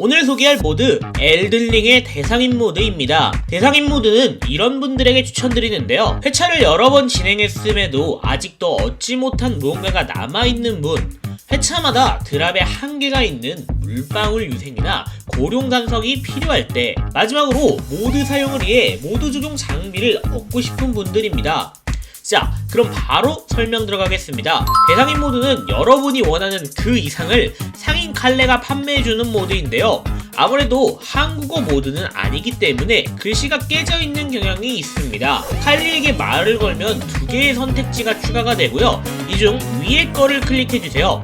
오늘 소개할 모드 엘든링의 대상인 모드입니다. 대상인 모드는 이런 분들에게 추천드리는데요. 회차를 여러 번 진행했음에도 아직도 얻지 못한 무언가가 남아있는 분 회차마다 드랍에 한계가 있는 물방울 유생이나 고룡 단석이 필요할 때 마지막으로 모드 사용을 위해 모드 적용 장비를 얻고 싶은 분들입니다. 자, 그럼 바로 설명 들어가겠습니다. 대상인 모드는 여러분이 원하는 그 이상을 상인 칼레가 판매해주는 모드인데요. 아무래도 한국어 모드는 아니기 때문에 글씨가 깨져 있는 경향이 있습니다. 칼리에게 말을 걸면 두 개의 선택지가 추가가 되고요. 이 중 위에 거를 클릭해주세요.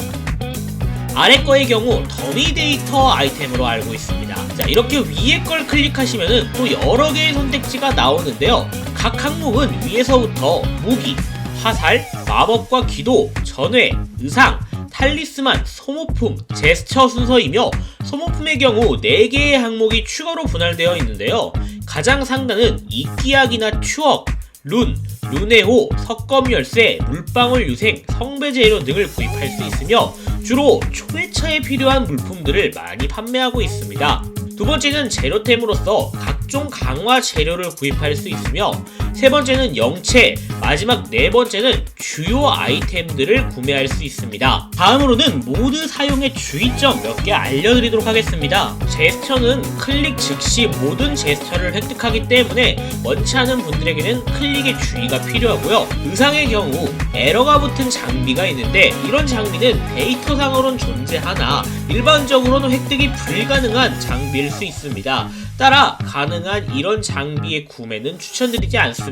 아래 거의 경우 더미 데이터 아이템으로 알고 있습니다. 자, 이렇게 위에 걸 클릭하시면은 또 여러 개의 선택지가 나오는데요. 각 항목은 위에서부터 무기, 화살, 마법과 기도, 전회, 의상, 탈리스만, 소모품, 제스처 순서이며 소모품의 경우 4개의 항목이 추가로 분할되어 있는데요. 가장 상단은 이끼약이나 추억, 룬, 룬의호, 석검열쇠, 물방울 유생, 성배재료 등을 구입할 수 있으며 주로 초회차에 필요한 물품들을 많이 판매하고 있습니다. 두 번째는 재료템으로서 각 종 강화 재료를 구입할 수 있으며 세 번째는 영체, 마지막 네 번째는 주요 아이템들을 구매할 수 있습니다. 다음으로는 모드 사용의 주의점 몇 개 알려드리도록 하겠습니다. 제스처는 클릭 즉시 모든 제스처를 획득하기 때문에 원치 않은 분들에게는 클릭의 주의가 필요하고요. 의상의 경우 에러가 붙은 장비가 있는데 이런 장비는 데이터상으로는 존재하나 일반적으로는 획득이 불가능한 장비일 수 있습니다. 따라 가능한 이런 장비의 구매는 추천드리지 않습니다.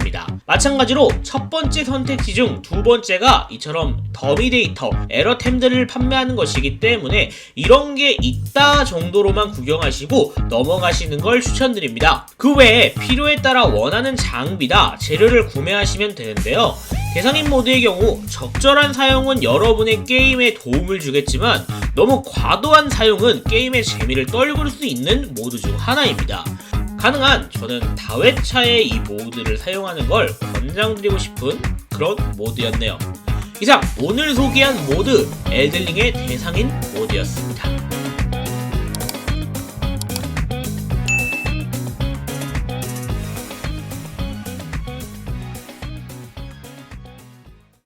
마찬가지로 첫 번째 선택지 중 두 번째가 이처럼 더미 데이터, 에러템들을 판매하는 것이기 때문에 이런 게 있다 정도로만 구경하시고 넘어가시는 걸 추천드립니다. 그 외에 필요에 따라 원하는 장비나 재료를 구매하시면 되는데요. 대상인 모드의 경우 적절한 사용은 여러분의 게임에 도움을 주겠지만 너무 과도한 사용은 게임의 재미를 떨굴 수 있는 모드 중 하나입니다. 가능한 저는 다회차에 이 모드를 사용하는 걸 권장드리고 싶은 그런 모드였네요. 이상 오늘 소개한 모드 엘들링의 대상인 모드였습니다.